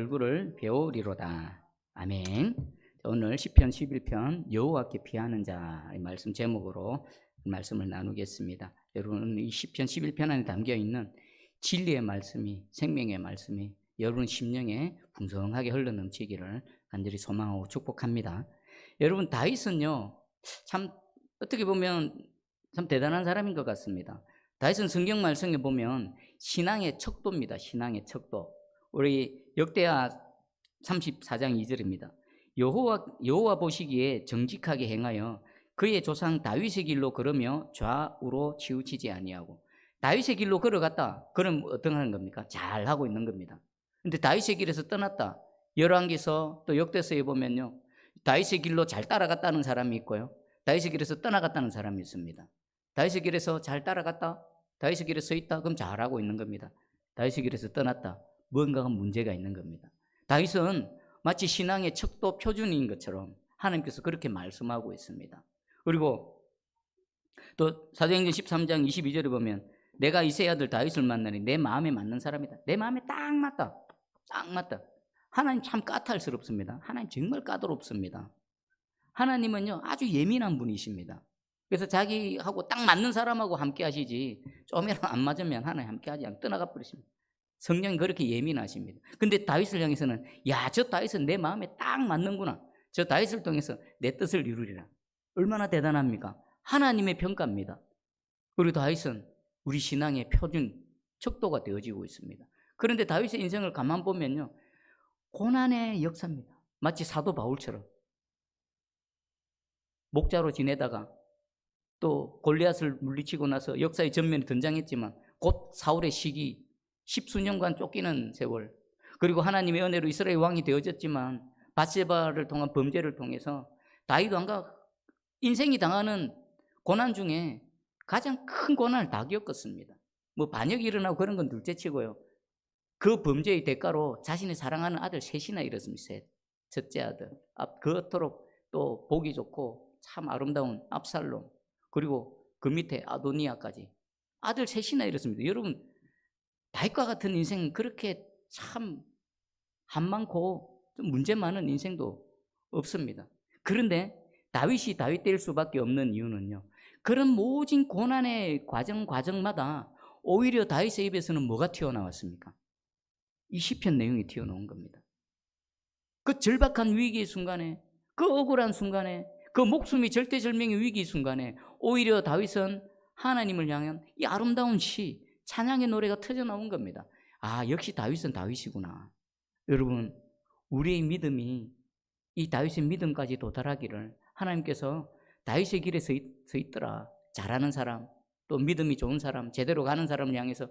얼굴을 배우리로다. 아멘. 오늘 시편 11편 여호와께 피하는 자의 말씀 제목으로 말씀을 나누겠습니다. 여러분 이 시편 11편 안에 담겨 있는 진리의 말씀이 생명의 말씀이 여러분 심령에 풍성하게 흘러넘치기를 간절히 소망하고 축복합니다. 여러분 다윗은요 참 어떻게 보면 참 대단한 사람인 것 같습니다. 다윗은 성경 말씀에 보면 신앙의 척도입니다. 신앙의 척도. 우리 역대하 34장 2절입니다. 여호와 여호와 보시기에 정직하게 행하여 그의 조상 다윗의 길로 걸으며 좌우로 치우치지 아니하고 다윗의 길로 걸어갔다. 그럼 어떤 겁니까? 잘 하고 있는 겁니다. 근데 다윗의 길에서 떠났다. 열왕기서 또 역대서에 보면요. 다윗의 길로 잘 따라갔다는 사람이 있고요. 다윗의 길에서 떠나갔다는 사람이 있습니다. 다윗의 길에서 잘 따라갔다. 다윗의 길에 서 있다. 그럼 잘하고 있는 겁니다. 다윗의 길에서 떠났다. 뭔가가 문제가 있는 겁니다. 다윗은 마치 신앙의 척도 표준인 것처럼 하나님께서 그렇게 말씀하고 있습니다. 그리고 또 사도행전 13장 22절에 보면 내가 이세 아들 다윗을 만나니 내 마음에 맞는 사람이다. 내 마음에 딱 맞다. 딱 맞다. 하나님 참 까탈스럽습니다. 하나님 정말 까다롭습니다. 하나님은요 아주 예민한 분이십니다. 그래서 자기하고 딱 맞는 사람하고 함께 하시지 좀이라도 안 맞으면 하나님 함께 하지 않고 떠나가 버리십니다. 성령이 그렇게 예민하십니다. 근데 다윗을 향해서는 야, 저 다윗은 내 마음에 딱 맞는구나. 저 다윗을 통해서 내 뜻을 이루리라. 얼마나 대단합니까? 하나님의 평가입니다. 그리고 다윗은 우리 신앙의 표준 척도가 되어지고 있습니다. 그런데 다윗의 인생을 가만 보면요. 고난의 역사입니다. 마치 사도 바울처럼 목자로 지내다가 또 골리앗을 물리치고 나서 역사의 전면에 등장했지만 곧 사울의 시기 십수년간 쫓기는 세월 그리고 하나님의 은혜로 이스라엘 왕이 되어졌지만 바세바를 통한 범죄를 통해서 다윗 왕과 인생이 당하는 고난 중에 가장 큰 고난을 다 겪었습니다. 뭐 반역이 일어나고 그런 건 둘째치고요. 그 범죄의 대가로 자신의 사랑하는 아들 셋이나 잃었습니다. 셋. 첫째 아들. 그토록 또 보기 좋고 참 아름다운 압살롬. 그리고 그 밑에 아도니아까지. 아들 셋이나 잃었습니다. 여러분 다윗과 같은 인생 그렇게 참 한 많고 문제 많은 인생도 없습니다. 그런데 다윗이 다윗 될 수밖에 없는 이유는요. 그런 모진 고난의 과정 과정마다 오히려 다윗의 입에서는 뭐가 튀어나왔습니까? 이 시편 내용이 튀어나온 겁니다. 그 절박한 위기의 순간에, 그 억울한 순간에, 그 목숨이 절대절명의 위기 순간에 오히려 다윗은 하나님을 향한 이 아름다운 시, 찬양의 노래가 터져 나온 겁니다. 아, 역시 다윗은 다윗이구나. 여러분, 우리의 믿음이 이 다윗의 믿음까지 도달하기를 하나님께서 다윗의 길에 서, 있, 서 있더라. 잘하는 사람, 또 믿음이 좋은 사람, 제대로 가는 사람을 향해서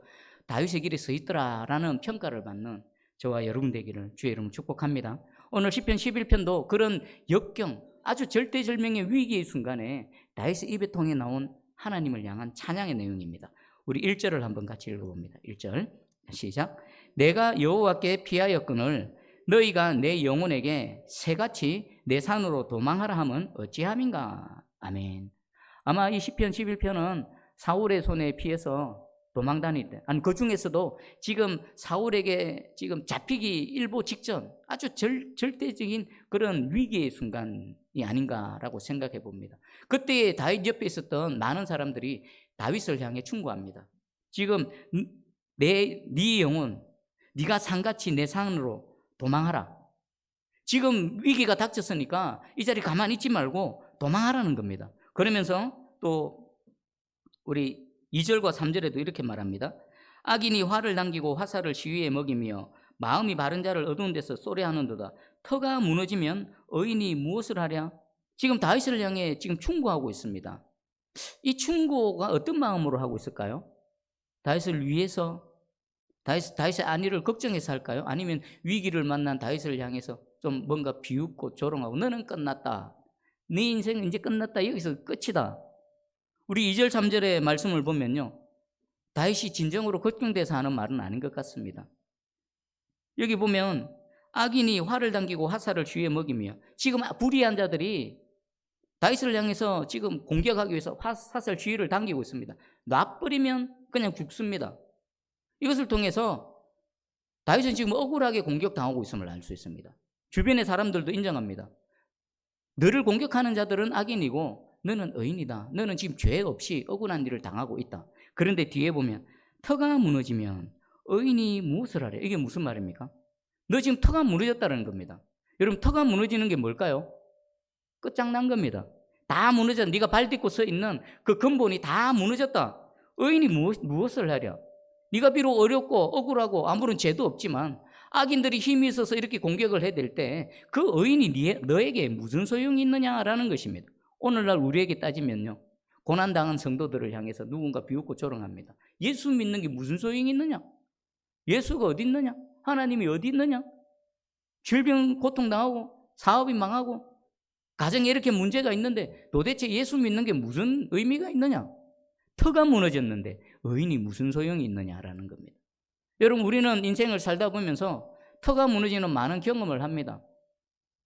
다윗의 길에 서 있더라라는 평가를 받는 저와 여러분 되기를 주의 이름으로 축복합니다. 오늘 10편 11편도 그런 역경, 아주 절대절명의 위기의 순간에 다윗의 입에 통해 나온 하나님을 향한 찬양의 내용입니다. 우리 1절을 한번 같이 읽어봅니다. 1절 시작 내가 여호와께 피하였거늘 너희가 내 영혼에게 새같이 내 산으로 도망하라 함은 어찌함인가 아멘 아마 이 시편 11편은 사울의 손에 피해서 도망 다닐 때, 아니 그 중에서도 지금 사울에게 지금 잡히기 일보 직전 아주 절, 절대적인 그런 위기의 순간이 아닌가라고 생각해 봅니다. 그때 다윗 옆에 있었던 많은 사람들이 다윗을 향해 충고합니다. 지금 내 네 영혼, 네가 산같이 내 산으로 도망하라. 지금 위기가 닥쳤으니까 이 자리 가만히 있지 말고 도망하라는 겁니다. 그러면서 또 우리 2절과 3절에도 이렇게 말합니다. 악인이 화를 남기고 화살을 시위에 먹이며 마음이 바른 자를 어두운 데서 쏘려하는도다. 터가 무너지면 의인이 무엇을 하랴? 지금 다윗을 향해 지금 충고하고 있습니다. 이 충고가 어떤 마음으로 하고 있을까요? 다윗을 위해서 다윗, 다윗의 안위를 걱정해서 할까요? 아니면 위기를 만난 다윗을 향해서 좀 뭔가 비웃고 조롱하고 너는 끝났다. 네 인생은 이제 끝났다. 여기서 끝이다. 우리 2절 3절의 말씀을 보면요. 다윗이 진정으로 걱정돼서 하는 말은 아닌 것 같습니다. 여기 보면 악인이 화를 당기고 화살을 주위에 먹이며 지금 불의한 자들이 다윗을 향해서 지금 공격하기 위해서 화살 주위를 당기고 있습니다. 놔버리면 그냥 죽습니다. 이것을 통해서 다윗은 지금 억울하게 공격당하고 있음을 알 수 있습니다. 주변의 사람들도 인정합니다. 너를 공격하는 자들은 악인이고 너는 의인이다. 너는 지금 죄 없이 억울한 일을 당하고 있다. 그런데 뒤에 보면 터가 무너지면 의인이 무엇을 하래? 이게 무슨 말입니까? 너 지금 터가 무너졌다는 겁니다. 여러분 터가 무너지는 게 뭘까요? 끝장난 겁니다. 다 무너져. 네가 발 딛고 서 있는 그 근본이 다 무너졌다. 의인이 무엇, 무엇을 하랴? 네가 비록 어렵고 억울하고 아무런 죄도 없지만 악인들이 힘이 있어서 이렇게 공격을 해댈 때 그 의인이 네- 너에게 무슨 소용이 있느냐라는 것입니다. 오늘날 우리에게 따지면요. 고난당한 성도들을 향해서 누군가 비웃고 조롱합니다. 예수 믿는 게 무슨 소용이 있느냐? 예수가 어디 있느냐? 하나님이 어디 있느냐? 질병 고통당하고 사업이 망하고 가정에 이렇게 문제가 있는데 도대체 예수 믿는 게 무슨 의미가 있느냐? 터가 무너졌는데 의인이 무슨 소용이 있느냐라는 겁니다. 여러분 우리는 인생을 살다 보면서 터가 무너지는 많은 경험을 합니다.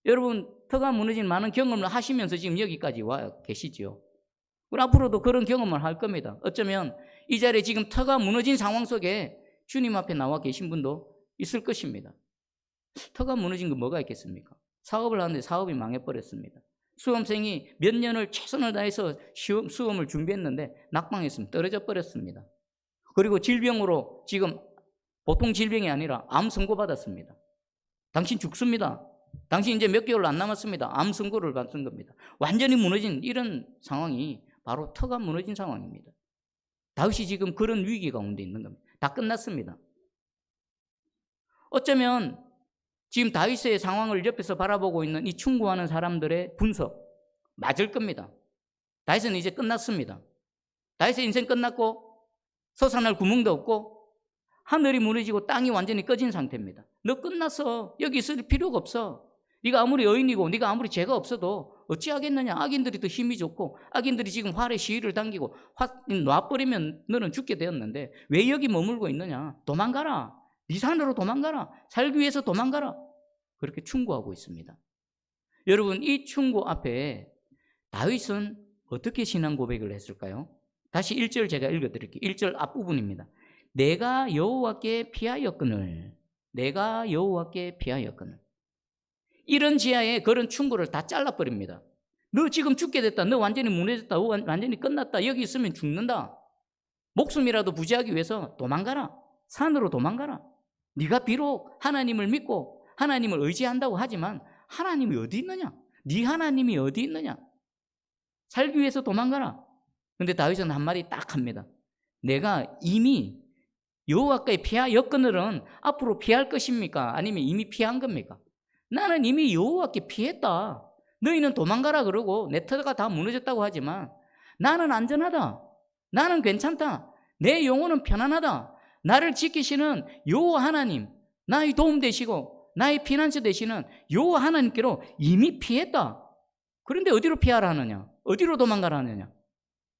여러분 터가 무너진 많은 경험을 하시면서 지금 여기까지 와 계시지요. 우리 앞으로도 그런 경험을 할 겁니다. 어쩌면 이 자리에 지금 터가 무너진 상황 속에 주님 앞에 나와 계신 분도 있을 것입니다. 터가 무너진 거 뭐가 있겠습니까? 사업을 하는데 사업이 망해버렸습니다. 수험생이 몇 년을 최선을 다해서 시험, 수험을 준비했는데 낙방했으면 떨어져 버렸습니다. 그리고 질병으로 지금 보통 질병이 아니라 암 선고 받았습니다. 당신 죽습니다. 당신 이제 몇 개월 안 남았습니다. 암 선고를 받은 겁니다. 완전히 무너진 이런 상황이 바로 터가 무너진 상황입니다. 다윗이 지금 그런 위기 가운데 있는 겁니다. 다 끝났습니다. 어쩌면 지금 다윗의 상황을 옆에서 바라보고 있는 이 충고하는 사람들의 분석 맞을 겁니다. 다윗은 이제 끝났습니다. 다윗의 인생 끝났고 서산할 구멍도 없고 하늘이 무너지고 땅이 완전히 꺼진 상태입니다. 너 끝났어. 여기 있을 필요가 없어. 네가 아무리 여인이고 네가 아무리 죄가 없어도 어찌하겠느냐. 악인들이 더 힘이 좋고 악인들이 지금 활에 시위를 당기고 화, 놔버리면 너는 죽게 되었는데 왜 여기 머물고 있느냐. 도망가라. 네 산으로 도망가라. 살기 위해서 도망가라. 그렇게 충고하고 있습니다. 여러분 이 충고 앞에 다윗은 어떻게 신앙 고백을 했을까요? 다시 1절 제가 읽어 드릴게요. 1절 앞부분입니다. 내가 여호와께 피하였거늘 내가 여호와께 피하였거늘 이런 지하에 그런 충고를 다 잘라버립니다. 너 지금 죽게 됐다. 너 완전히 무너졌다. 완전히 끝났다. 여기 있으면 죽는다. 목숨이라도 부지하기 위해서 도망가라. 산으로 도망가라. 네가 비록 하나님을 믿고 하나님을 의지한다고 하지만 하나님이 어디 있느냐? 네 하나님이 어디 있느냐? 살기 위해서 도망가라. 근데 다윗은 한 마디 딱 합니다. 내가 이미 여호와께 피하였거늘은 앞으로 피할 것입니까? 아니면 이미 피한 겁니까? 나는 이미 여호와께 피했다. 너희는 도망가라 그러고 내 터가 다 무너졌다고 하지만 나는 안전하다. 나는 괜찮다. 내 영혼은 편안하다. 나를 지키시는 여호와 하나님, 나의 도움 되시고 나의 피난처 되시는 여호와 하나님께로 이미 피했다. 그런데 어디로 피하라 하느냐? 어디로 도망가라 하느냐?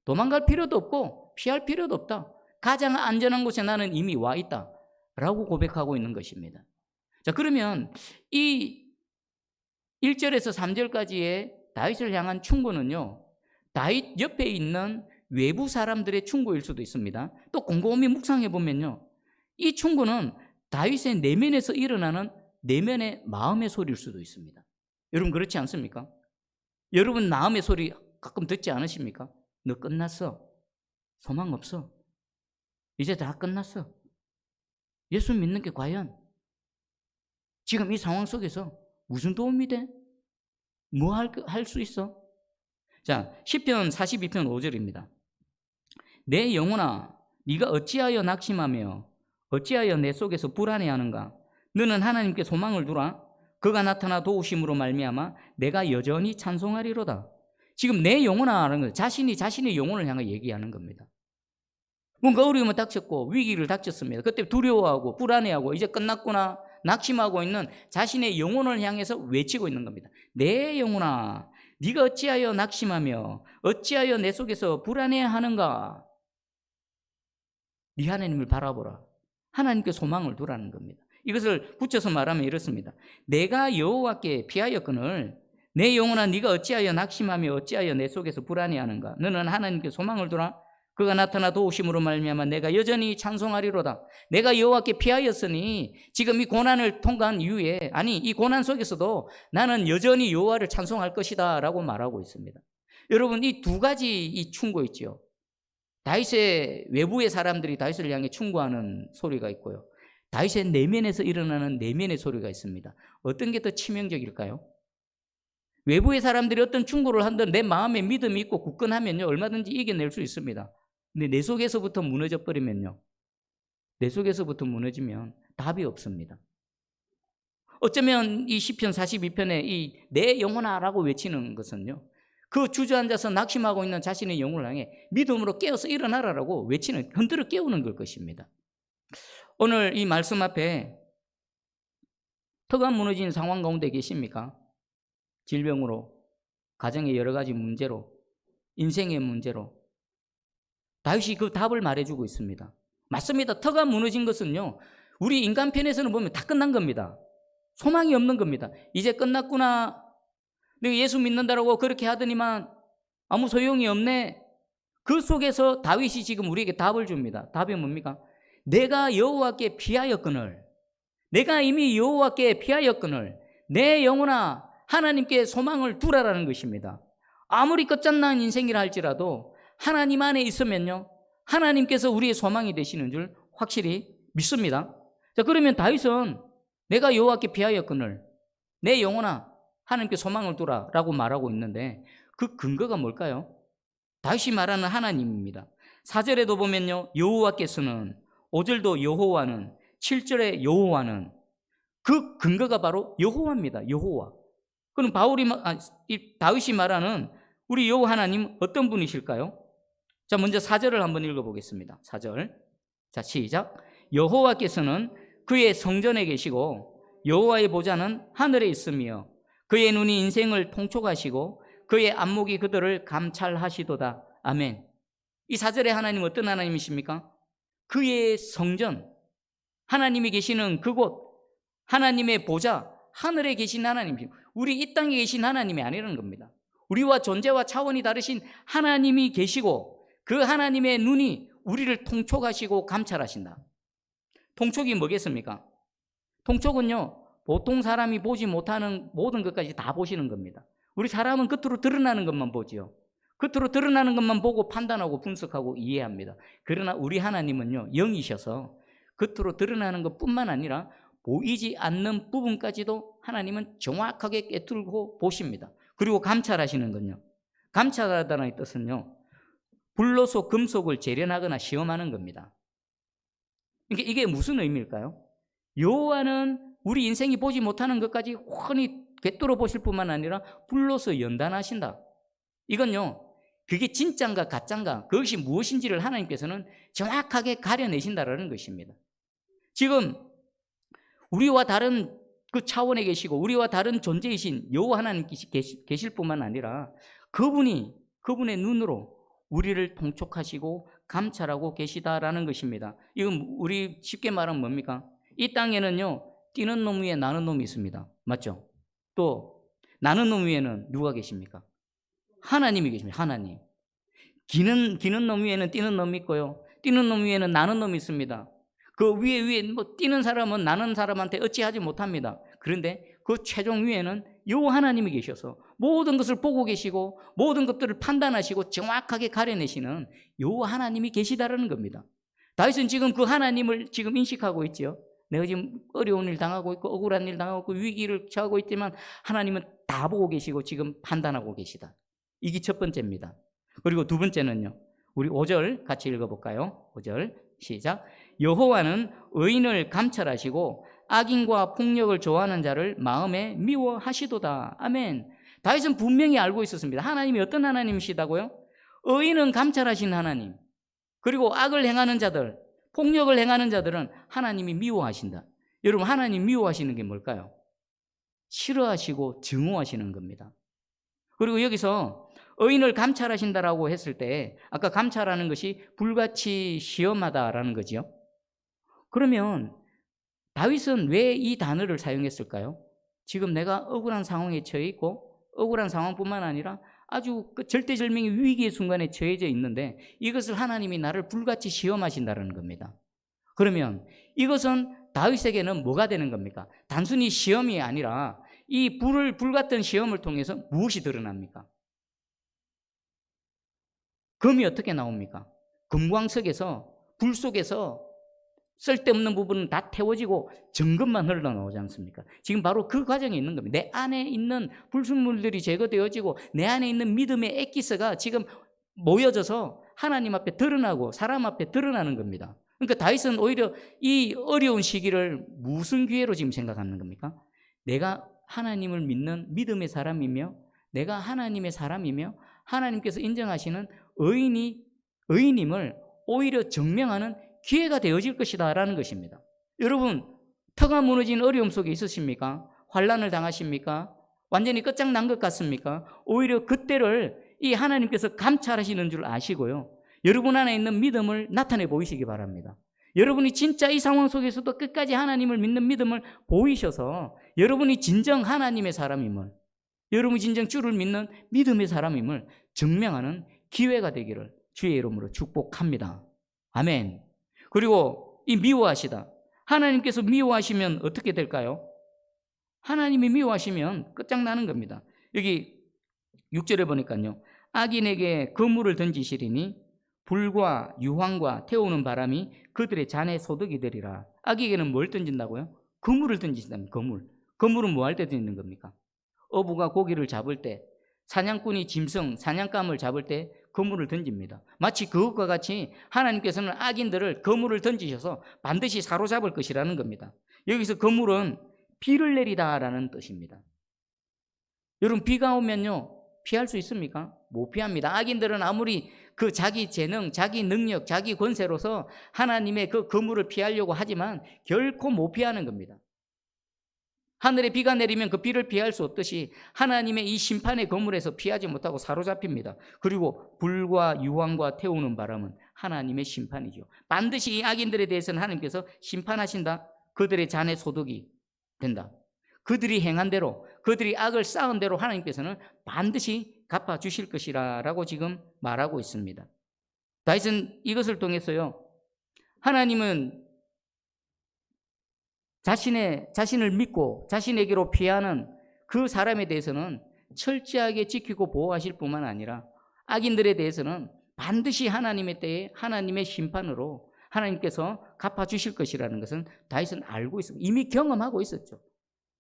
도망갈 필요도 없고 피할 필요도 없다. 가장 안전한 곳에 나는 이미 와 있다. 라고 고백하고 있는 것입니다. 자, 그러면 이 1절에서 3절까지의 다윗을 향한 충고는요, 다윗 옆에 있는 외부 사람들의 충고일 수도 있습니다. 또 곰곰이 묵상해 보면요, 이 충고는 다윗의 내면에서 일어나는 내면의 마음의 소리일 수도 있습니다. 여러분 그렇지 않습니까? 여러분 마음의 소리 가끔 듣지 않으십니까? 너 끝났어. 소망 없어. 이제 다 끝났어. 예수 믿는 게 과연 지금 이 상황 속에서 무슨 도움이 돼? 뭐 할 수 있어? 자, 10편 42편 5절입니다. 내 영혼아, 네가 어찌하여 낙심하며 어찌하여 내 속에서 불안해하는가? 너는 하나님께 소망을 두라. 그가 나타나 도우심으로 말미암아 내가 여전히 찬송하리로다. 지금 내 영혼아라는 것, 자신이 자신의 영혼을 향해 얘기하는 겁니다. 뭔가 어려움을 닥쳤고 위기를 닥쳤습니다. 그때 두려워하고 불안해하고 이제 끝났구나 낙심하고 있는 자신의 영혼을 향해서 외치고 있는 겁니다. 내 영혼아, 네가 어찌하여 낙심하며 어찌하여 내 속에서 불안해하는가? 네 하나님을 바라보라. 하나님께 소망을 두라는 겁니다. 이것을 붙여서 말하면 이렇습니다. 내가 여호와께 피하였거늘 내 영혼아 네가 어찌하여 낙심하며 어찌하여 내 속에서 불안해하는가? 너는 하나님께 소망을 두라. 그가 나타나 도우심으로 말미암아 내가 여전히 찬송하리로다. 내가 여호와께 피하였으니 지금 이 고난을 통과한 이후에 아니 이 고난 속에서도 나는 여전히 여호와를 찬송할 것이다라고 말하고 있습니다. 여러분 이 두 가지 이 충고 있죠. 다윗의 외부의 사람들이 다윗을 향해 충고하는 소리가 있고요. 다윗의 내면에서 일어나는 내면의 소리가 있습니다. 어떤 게 더 치명적일까요? 외부의 사람들이 어떤 충고를 한들 내 마음에 믿음이 있고 굳건하면요 얼마든지 이겨낼 수 있습니다. 근데 내 속에서부터 무너져 버리면요. 내 속에서부터 무너지면 답이 없습니다. 어쩌면 이 시편 42편에 이 내 영혼아라고 외치는 것은요. 그 주저앉아서 낙심하고 있는 자신의 영혼을 향해 믿음으로 깨어서 일어나라라고 외치는 흔들어 깨우는 걸 것입니다. 오늘 이 말씀 앞에 터가 무너진 상황 가운데 계십니까? 질병으로, 가정의 여러 가지 문제로, 인생의 문제로. 다윗이 그 답을 말해주고 있습니다. 맞습니다. 터가 무너진 것은요, 우리 인간 편에서는 보면 다 끝난 겁니다. 소망이 없는 겁니다. 이제 끝났구나. 내가 예수 믿는다라고 그렇게 하더니만 아무 소용이 없네. 그 속에서 다윗이 지금 우리에게 답을 줍니다. 답이 뭡니까? 내가 여호와께 피하였거늘 내가 이미 여호와께 피하였거늘 내 영혼아 하나님께 소망을 두라라는 것입니다. 아무리 끝장난 인생이라 할지라도 하나님 안에 있으면요. 하나님께서 우리의 소망이 되시는 줄 확실히 믿습니다. 자, 그러면 다윗은 내가 여호와께 피하였거늘 내 영혼아 하나님께 소망을 두라라고 말하고 있는데 그 근거가 뭘까요? 다윗이 말하는 하나님입니다. 4절에도 보면요. 여호와께서는 5절도 여호와는 7절에 여호와는 그 근거가 바로 여호와입니다. 여호와. 그럼 바울이 아, 이 다윗이 말하는 우리 여호와 하나님 어떤 분이실까요? 자, 먼저 4절을 한번 읽어 보겠습니다. 4절. 자, 시작. 여호와께서는 그의 성전에 계시고 여호와의 보좌는 하늘에 있으며 그의 눈이 인생을 통촉하시고 그의 안목이 그들을 감찰하시도다. 아멘. 이 4절에 하나님 어떤 하나님이십니까? 그의 성전, 하나님이 계시는 그곳, 하나님의 보좌, 하늘에 계신 하나님이십니다. 우리 이 땅에 계신 하나님이 아니라는 겁니다. 우리와 존재와 차원이 다르신 하나님이 계시고 그 하나님의 눈이 우리를 통촉하시고 감찰하신다. 통촉이 뭐겠습니까? 통촉은요, 보통 사람이 보지 못하는 모든 것까지 다 보시는 겁니다. 우리 사람은 겉으로 드러나는 것만 보지요. 겉으로 드러나는 것만 보고 판단하고 분석하고 이해합니다. 그러나 우리 하나님은요, 영이셔서 겉으로 드러나는 것 뿐만 아니라 보이지 않는 부분까지도 하나님은 정확하게 깨뚫고 보십니다. 그리고 감찰하시는 건요. 감찰하다는 뜻은요. 불로소 금속을 재련하거나 시험하는 겁니다. 이게, 이게 무슨 의미일까요? 여호와는 우리 인생이 보지 못하는 것까지 훤히 꿰뚫어 보실 뿐만 아니라 불로서 연단하신다. 이건요. 그게 진짠가 가짠가 그것이 무엇인지를 하나님께서는 정확하게 가려내신다라는 것입니다. 지금 우리와 다른 그 차원에 계시고 우리와 다른 존재이신 여호와 하나님께서 계실 뿐만 아니라 그분이 그분의 눈으로 우리를 통촉하시고 감찰하고 계시다라는 것입니다. 이건 우리 쉽게 말하면 뭡니까? 이 땅에는요 뛰는 놈 위에 나는 놈이 있습니다. 맞죠? 또 나는 놈 위에는 누가 계십니까? 하나님이 계십니다. 하나님. 기는 기는 놈 위에는 뛰는 놈이 있고요. 뛰는 놈 위에는 나는 놈이 있습니다. 그 위에 위에 뭐 뛰는 사람은 나는 사람한테 어찌하지 못합니다. 그런데 그 최종 위에는 요 하나님이 계셔서 모든 것을 보고 계시고 모든 것들을 판단하시고 정확하게 가려내시는 요 하나님이 계시다라는 겁니다. 다윗은 지금 그 하나님을 지금 인식하고 있죠. 내가 지금 어려운 일 당하고 있고 억울한 일 당하고 있고 위기를 처하고 있지만 하나님은 다 보고 계시고 지금 판단하고 계시다. 이게 첫 번째입니다. 그리고 두 번째는요. 우리 5절 같이 읽어볼까요? 5절 시작. 여호와는 의인을 감찰하시고 악인과 폭력을 좋아하는 자를 마음에 미워하시도다. 아멘. 다윗은 분명히 알고 있었습니다. 하나님이 어떤 하나님이시다고요? 의인은 감찰하신 하나님. 그리고 악을 행하는 자들, 폭력을 행하는 자들은 하나님이 미워하신다. 여러분, 하나님 미워하시는 게 뭘까요? 싫어하시고 증오하시는 겁니다. 그리고 여기서 의인을 감찰하신다라고 했을 때 아까 감찰하는 것이 불같이 시험하다라는 거지요. 그러면 다윗은 왜 이 단어를 사용했을까요? 지금 내가 억울한 상황에 처해 있고 억울한 상황뿐만 아니라 아주 그 절대절명의 위기의 순간에 처해져 있는데 이것을 하나님이 나를 불같이 시험하신다는 겁니다. 그러면 이것은 다윗에게는 뭐가 되는 겁니까? 단순히 시험이 아니라 이 불을 불같은 시험을 통해서 무엇이 드러납니까? 금이 어떻게 나옵니까? 금광석에서 불 속에서 쓸데없는 부분은 다 태워지고 정금만 흘러나오지 않습니까? 지금 바로 그 과정에 있는 겁니다. 내 안에 있는 불순물들이 제거되어지고 내 안에 있는 믿음의 엑기스가 지금 모여져서 하나님 앞에 드러나고 사람 앞에 드러나는 겁니다. 그러니까 다윗은 오히려 이 어려운 시기를 무슨 기회로 지금 생각하는 겁니까? 내가 하나님을 믿는 믿음의 사람이며 내가 하나님의 사람이며 하나님께서 인정하시는 의인이 의인임을 오히려 증명하는 기회가 되어질 것이다라는 것입니다. 여러분 터가 무너진 어려움 속에 있으십니까? 환란을 당하십니까? 완전히 끝장난 것 같습니까? 오히려 그때를 이 하나님께서 감찰하시는 줄 아시고요. 여러분 안에 있는 믿음을 나타내 보이시기 바랍니다. 여러분이 진짜 이 상황 속에서도 끝까지 하나님을 믿는 믿음을 보이셔서 여러분이 진정 하나님의 사람임을 여러분이 진정 주를 믿는 믿음의 사람임을 증명하는 기회가 되기를 주의 이름으로 축복합니다. 아멘. 그리고 이 미워하시다. 하나님께서 미워하시면 어떻게 될까요? 하나님이 미워하시면 끝장나는 겁니다. 여기 6절에 보니까요. 악인에게 그물을 던지시리니 불과 유황과 태우는 바람이 그들의 잔에 소득이 되리라. 악에게는 뭘 던진다고요? 그물을 던지신다면 그물. 그물은 뭐 할 때 던지는 겁니까? 어부가 고기를 잡을 때, 사냥꾼이 짐승, 사냥감을 잡을 때 그물을 던집니다. 마치 그것과 같이 하나님께서는 악인들을 그물을 던지셔서 반드시 사로잡을 것이라는 겁니다. 여기서 그물은 비를 내리다라는 뜻입니다. 여러분 비가 오면요 피할 수 있습니까? 못 피합니다. 악인들은 아무리 그 자기 재능, 자기 능력, 자기 권세로서 하나님의 그 그물을 피하려고 하지만 결코 못 피하는 겁니다. 하늘에 비가 내리면 그 비를 피할 수 없듯이 하나님의 이 심판의 거물에서 피하지 못하고 사로잡힙니다. 그리고 불과 유황과 태우는 바람은 하나님의 심판이죠. 반드시 이 악인들에 대해서는 하나님께서 심판하신다. 그들의 잔의 소득이 된다. 그들이 행한 대로, 그들이 악을 쌓은 대로 하나님께서는 반드시 갚아 주실 것이라라고 지금 말하고 있습니다. 다윗은 이것을 통해서요. 하나님은 자신의 자신을 믿고 자신에게로 피하는 그 사람에 대해서는 철저하게 지키고 보호하실 뿐만 아니라 악인들에 대해서는 반드시 하나님의 때에 하나님의 심판으로 하나님께서 갚아 주실 것이라는 것은 다윗은 알고 있습니다. 이미 경험하고 있었죠.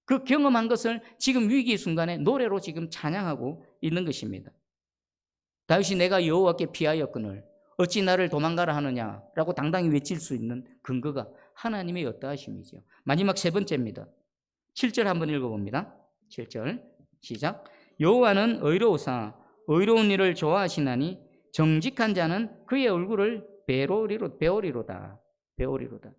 그 경험한 것을 지금 위기 순간에 노래로 지금 찬양하고 있는 것입니다. 다윗이 내가 여호와께 피하였거늘 어찌 나를 도망가라 하느냐라고 당당히 외칠 수 있는 근거가 하나님의 어떠하심이죠. 마지막 세 번째입니다. 7절 한번 읽어봅니다. 7절 시작. 여호와는 의로우사 의로운 일을 좋아하시나니 정직한 자는 그의 얼굴을 배로리로 배오리로다. 배오리로다.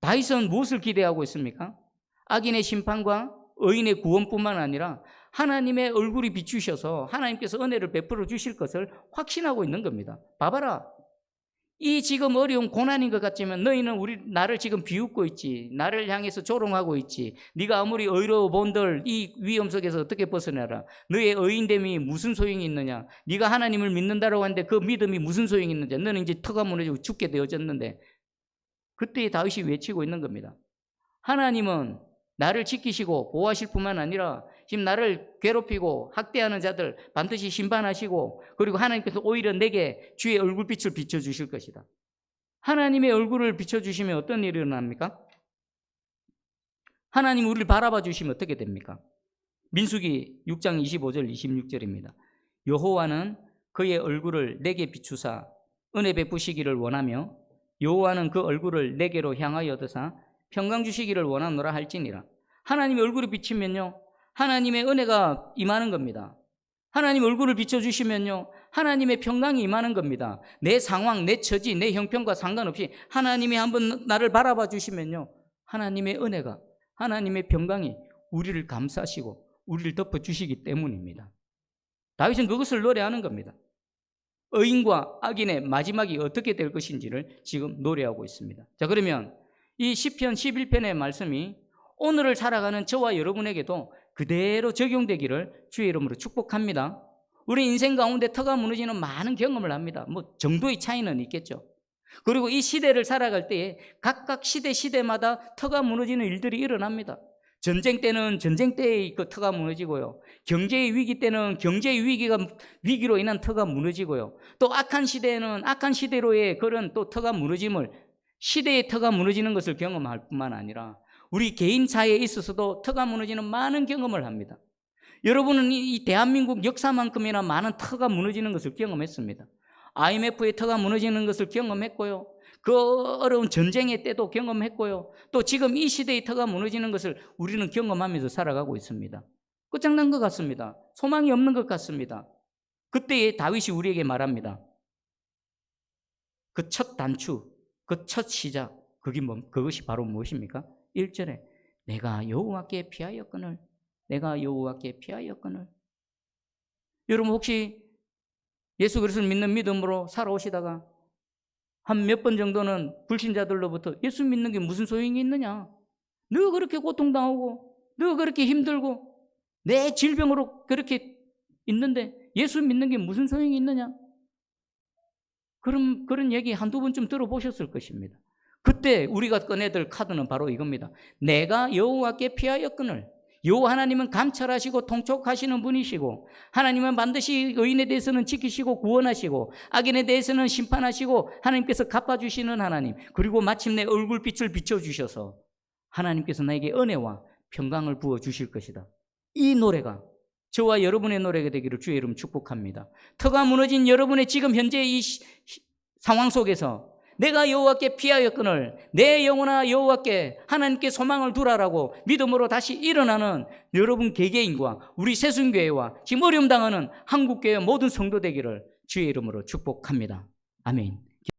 다윗은 무엇을 기대하고 있습니까? 악인의 심판과 의인의 구원뿐만 아니라 하나님의 얼굴이 비추셔서 하나님께서 은혜를 베풀어 주실 것을 확신하고 있는 겁니다. 봐봐라. 이 지금 어려운 고난인 것 같지만 너희는 우리 나를 지금 비웃고 있지. 나를 향해서 조롱하고 있지. 네가 아무리 의로워 본들 이 위험 속에서 어떻게 벗어나라. 너의 의인됨이 무슨 소용이 있느냐. 네가 하나님을 믿는다라고 하는데 그 믿음이 무슨 소용이 있느냐. 너는 이제 터가 무너지고 죽게 되어졌는데 그때 다윗이 외치고 있는 겁니다. 하나님은 나를 지키시고 보호하실 뿐만 아니라 지금 나를 괴롭히고 학대하는 자들 반드시 심판하시고 그리고 하나님께서 오히려 내게 주의 얼굴빛을 비춰주실 것이다. 하나님의 얼굴을 비춰주시면 어떤 일이 일어납니까? 하나님 우리를 바라봐 주시면 어떻게 됩니까? 민수기 6장 25절 26절입니다. 여호와는 그의 얼굴을 내게 비추사 은혜 베푸시기를 원하며 여호와는 그 얼굴을 내게로 향하여 드사 평강 주시기를 원하노라 할지니라. 하나님의 얼굴이 비치면요. 하나님의 은혜가 임하는 겁니다. 하나님 얼굴을 비춰주시면요. 하나님의 평강이 임하는 겁니다. 내 상황, 내 처지, 내 형편과 상관없이 하나님이 한번 나를 바라봐 주시면요. 하나님의 은혜가, 하나님의 평강이 우리를 감싸시고 우리를 덮어주시기 때문입니다. 다윗은 그것을 노래하는 겁니다. 의인과 악인의 마지막이 어떻게 될 것인지를 지금 노래하고 있습니다. 자, 그러면 이 시편 11편의 말씀이 오늘을 살아가는 저와 여러분에게도 그대로 적용되기를 주의 이름으로 축복합니다. 우리 인생 가운데 터가 무너지는 많은 경험을 합니다. 뭐 정도의 차이는 있겠죠. 그리고 이 시대를 살아갈 때에 각각 시대 시대마다 터가 무너지는 일들이 일어납니다. 전쟁 때는 전쟁 때의 그 터가 무너지고요. 경제의 위기 때는 경제의 위기가 위기로 인한 터가 무너지고요. 또 악한 시대에는 악한 시대로의 그런 또 터가 무너짐을 시대의 터가 무너지는 것을 경험할 뿐만 아니라 우리 개인 사회에 있어서도 터가 무너지는 많은 경험을 합니다. 여러분은 이, 이 대한민국 역사만큼이나 많은 터가 무너지는 것을 경험했습니다. IMF의 터가 무너지는 것을 경험했고요. 그 어려운 전쟁의 때도 경험했고요. 또 지금 이 시대의 터가 무너지는 것을 우리는 경험하면서 살아가고 있습니다. 끝장난 것 같습니다. 소망이 없는 것 같습니다. 그때에 다윗이 우리에게 말합니다. 그 첫 단추, 그 첫 시작, 그게 뭐, 그것이 바로 무엇입니까? 1절에 내가 여호와께 피하였거늘 내가 여호와께 피하였거늘 여러분 혹시 예수 그리스도를 믿는 믿음으로 살아오시다가 한 몇 번 정도는 불신자들로부터 예수 믿는 게 무슨 소용이 있느냐? 너 그렇게 고통당하고 너 그렇게 힘들고 내 질병으로 그렇게 있는데 예수 믿는 게 무슨 소용이 있느냐? 그런 그런 얘기 한두 번쯤 들어보셨을 것입니다. 그때 우리가 꺼내들 카드는 바로 이겁니다. 내가 여호와께 피하였거늘 여호와 하나님은 감찰하시고 통촉하시는 분이시고 하나님은 반드시 의인에 대해서는 지키시고 구원하시고 악인에 대해서는 심판하시고 하나님께서 갚아주시는 하나님 그리고 마침내 얼굴빛을 비춰주셔서 하나님께서 나에게 은혜와 평강을 부어주실 것이다. 이 노래가 저와 여러분의 노래가 되기를 주의 이름 축복합니다. 터가 무너진 여러분의 지금 현재 이 상황 속에서 내가 여호와께 피하였거늘 내 영혼아 여호와께 하나님께 소망을 두라라고 믿음으로 다시 일어나는 여러분 개개인과 우리 새순교회와 지금 어려움 당하는 한국교회 모든 성도 되기를 주의 이름으로 축복합니다. 아멘.